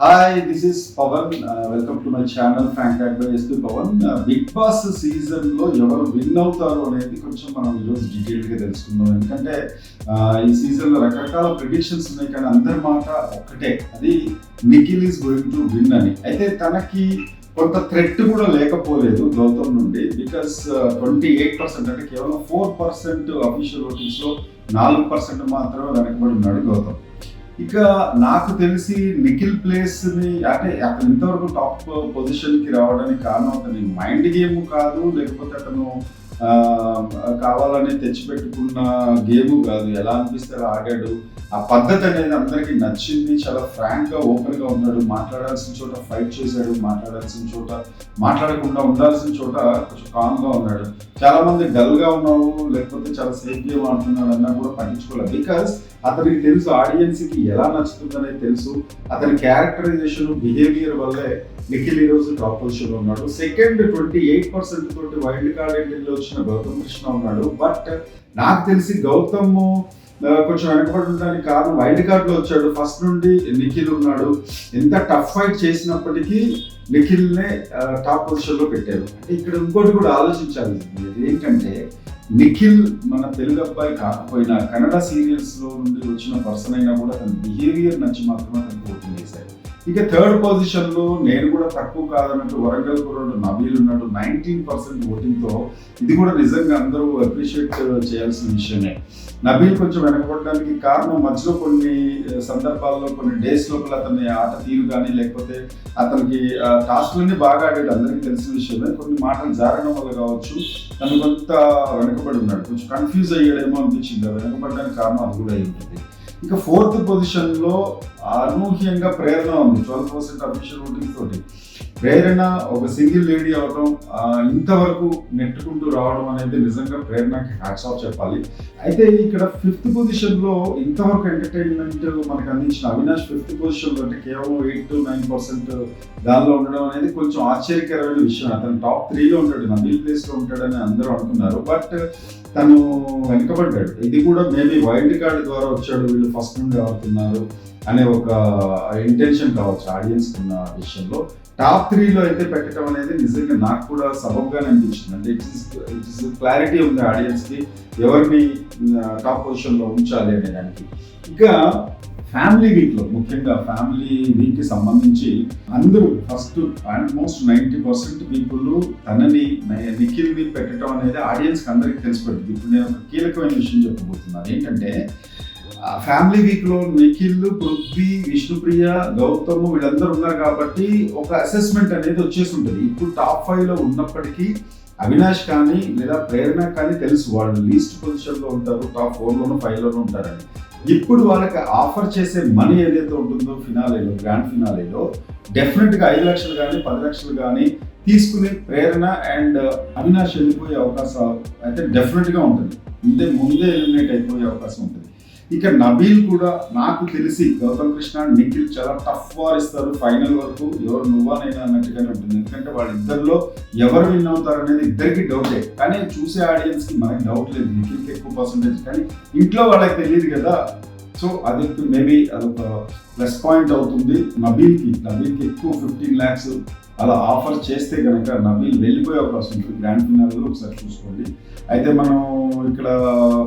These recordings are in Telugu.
Hi this is Pavan welcome to my channel frank ad by Pavan Bigg Boss సీజన్లో ఎవరు విన్ అవుతారు అనేది కొంచెం మనం ఈరోజు డీటెయిల్గా తెలుసుకుందాం. ఎందుకంటే ఈ సీజన్లో రకరకాల ప్రిడిక్షన్స్ ఉన్నాయి కానీ అందరి మాట ఒక్కటే. అది Nikhil is going to win అని. అయితే తనకి కొంత థ్రెట్ కూడా లేకపోలేదు గౌతమ్ నుండి బికాస్ ట్వంటీ ఎయిట్ పర్సెంట్ అంటే కేవలం ఫోర్ పర్సెంట్ అఫీషియల్ ఓటింగ్స్లో నాలుగు పర్సెంట్ మాత్రమే వెనకబడి ఉన్నాడు గౌతమ్. ఇక నాకు తెలిసి నిఖిల్ ప్లేస్ని అంటే అతను ఇంతవరకు టాప్ పొజిషన్కి రావడానికి కారణం అతని మైండ్ గేమ్ కాదు లేకపోతే అతను కావాలని తెచ్చిపెట్టుకున్న గేమ్ కాదు. ఎలా అనిపిస్తే అలా ఆడాడు ఆ పద్ధతి అనేది అందరికి నచ్చింది. చాలా ఫ్రాంక్గా ఓపెన్గా ఉన్నాడు. మాట్లాడాల్సిన చోట ఫైట్ చేశాడు. మాట్లాడాల్సిన చోట మాట్లాడకుండా ఉండాల్సిన చోట కొంచెం కామ్గా ఉన్నాడు. చాలా మంది డల్గా ఉన్నావు లేకపోతే చాలా సేఫ్ గేమ్ ఆడుతున్నాడు అన్నా కూడా పట్టించుకోలేదు. బికాస్ అతనికి తెలుసు ఆడియన్స్కి ఎలా నచ్చుతుందనేది తెలుసు. అతని క్యారెక్టరైజేషన్ బిహేవియర్ వల్లే నిఖిల్ ఈ రోజు టాప్ పొజిషన్లో ఉన్నాడు. సెకండ్ ట్వంటీ ఎయిట్ పర్సెంట్ తోటి వైల్డ్ కార్డ్ ఎంట్రీలో వచ్చిన గౌతమ్ కృష్ణ ఉన్నాడు. బట్ నాకు తెలిసి గౌతమ్ కొంచెం వెనకబడి ఉండడానికి కారణం వైల్డ్ కార్డ్లో వచ్చాడు. ఫస్ట్ నుండి నిఖిల్ ఉన్నాడు. ఎంత టఫ్ ఫైట్ చేసినప్పటికీ నిఖిల్ నే టాప్ పొజిషన్లో పెట్టారు. అంటే ఇక్కడ ఇంకోటి కూడా ఆలోచించాలి. ఏంటంటే నిఖిల్ మన తెలుగు అబ్బాయి కాకపోయినా కన్నడ సీరియల్స్లో నుండి వచ్చిన పర్సన్ అయినా కూడా తన బిహేవియర్ నచ్చి మాత్రమే ఇక థర్డ్ పొజిషన్లో నేను కూడా తక్కువ కాదన్నట్టు వరంగల్ కుర్రాడు నవీల్ ఉన్నాడు నైన్టీన్ పర్సెంట్ ఓటింగ్తో ఇది కూడా నిజంగా అందరూ అప్రిషియేట్ చేయాల్సిన విషయమే. నబీల్ కొంచెం వెనకబడడానికి కారణం మధ్యలో కొన్ని సందర్భాల్లో కొన్ని డేస్ లోపల అతని ఆట తీరు కానీ లేకపోతే అతనికి టాస్క్లన్నీ బాగా ఆడాడు అందరికీ తెలిసిన విషయమే. కొన్ని మాటలు జారడం వల్ల కావచ్చు తను కొంత వెనకబడి ఉన్నాడు. కొంచెం కన్ఫ్యూజ్ అయ్యాడేమో అనిపించింది వెనకబడడానికి కారణం అది కూడా అయి ఉంటుంది ఇక ఫోర్త్ పొజిషన్లో అనూహ్యంగా ప్రేరణ ఉంది. ట్వెల్వ్ పర్సెంట్ అఫీషియల్ ఓటింగ్ తోటి. ప్రేరణ ఒక సింగిల్ లేడీ అవడం ఇంతవరకు నెట్టుకుంటూ రావడం అనేది నిజంగా ప్రేరణకి హ్యాట్స్ ఆఫ్ చెప్పాలి. అయితే ఇక్కడ ఫిఫ్త్ పొజిషన్లో ఇంతవరకు ఎంటర్టైన్మెంట్ మనకు అందించిన అవినాష్ ఫిఫ్త్ పొజిషన్లో అంటే కేవలం ఎయిట్ టు నైన్ పర్సెంట్ దానిలో ఉండడం అనేది కొంచెం ఆశ్చర్యకరమైన విషయం. అతను టాప్ త్రీలో ఉంటాడు నబీల్ ప్లేస్లో ఉంటాడని అందరూ అనుకున్నారు. బట్ తను వెనుకబడ్డాడు. ఇది కూడా మేబీ వైల్డ్ కార్డ్ ద్వారా వచ్చాడు వీళ్ళు ఫస్ట్ నుండి ఆడుతున్నారు. అనే ఒక ఇంటెన్షన్ కావచ్చు ఆడియన్స్ ఉన్న విషయంలో. టాప్ త్రీలో అయితే పెట్టడం అనేది నిజంగా నాకు కూడా సబబ్గానే అనిపించింది. అంటే ఇట్స్ ఇట్స్ క్లారిటీ ఉంది ఆడియన్స్కి ఎవరిని టాప్ పొజిషన్లో ఉంచాలి అనే దానికి. ఇంకా ఫ్యామిలీ వీక్లో ముఖ్యంగా ఫ్యామిలీ వీక్కి సంబంధించి అందరూ first almost ninety percent people తనని నిఖిల్ని పెట్టడం అనేది ఆడియన్స్ అందరికీ తెలిసిపోయింది. ఇప్పుడు నేను ఒక కీలకమైన విషయం చెప్పబోతున్నాను. ఏంటంటే ఫ్యామిలీ వీక్లో నిఖిల్ పృథ్వీ విష్ణుప్రియ గౌతమ్ వీళ్ళందరూ ఉన్నారు కాబట్టి ఒక అసెస్మెంట్ అనేది వచ్చేసి ఉంటుంది ఇప్పుడు టాప్ ఫైవ్లో ఉన్నప్పటికీ అవినాష్ కానీ లేదా ప్రేరణ కానీ తెలుసు. వాళ్ళు లీస్ట్ పొజిషన్లో ఉంటారు టాప్ ఫోర్ లోనూ ఫైవ్ లోనూ ఉంటారని. ఇప్పుడు వాళ్ళకి ఆఫర్ చేసే మనీ ఏదైతే ఉంటుందో ఫినాలేలో గ్రాండ్ ఫినాలేలో డెఫినెట్గా ఐదు లక్షలు కానీ పది లక్షలు కానీ తీసుకునే ప్రేరణ అండ్ అవినాష్ వెళ్ళిపోయే అవకాశం అయితే డెఫినెట్గా ఉంటుంది. ముందే ముందే ఎలిమినేట్ అయిపోయే అవకాశం ఉంటుంది. ఇక నబీల్ కూడా నాకు తెలిసి గౌతమ్ కృష్ణ నిఖిల్ చాలా టఫ్ వార్ ఇస్తారు. ఫైనల్ వరకు ఎవరు నువ్వానైనా అన్నట్టుగానే ఉంటుంది. ఎందుకంటే వాళ్ళిద్దరిలో ఎవరు విన్ అవుతారు అనేది ఇద్దరికి డౌటే కానీ చూసే ఆడియన్స్కి మనకి డౌట్ లేదు. నిఖిల్కి ఎక్కువ పర్సంటేజ్ కానీ ఇంట్లో వాళ్ళకి తెలియదు కదా. సో అది మేబీ అదొక ప్లస్ పాయింట్ అవుతుంది. నబీల్కి నబీల్కి ఎక్కువ ఫిఫ్టీన్ ల్యాక్స్ అలా ఆఫర్ చేస్తే కనుక నబీల్ వెళ్ళిపోయే అవకాశం ఉంటుంది గ్రాండ్ ఫినాల్లో ఒకసారి చూసుకోండి. అయితే మనం ఇక్కడ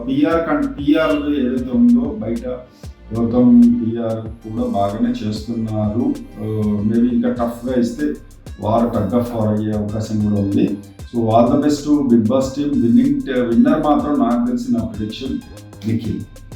పిఆర్ కంటే పిఆర్ ఏదైతే ఉందో బయట గౌతమ్ పిఆర్ కూడా బాగానే చేస్తున్నారు. మేబీ ఇంకా టఫ్గా ఇస్తే వారు టగ్ ఆఫ్ వార్ అయ్యే అవకాశం కూడా ఉంది. So all the best Bigg Boss team winning winner మాత్రం నాకు తెలిసిన నా ప్రిడిక్షన్ నిఖిల్.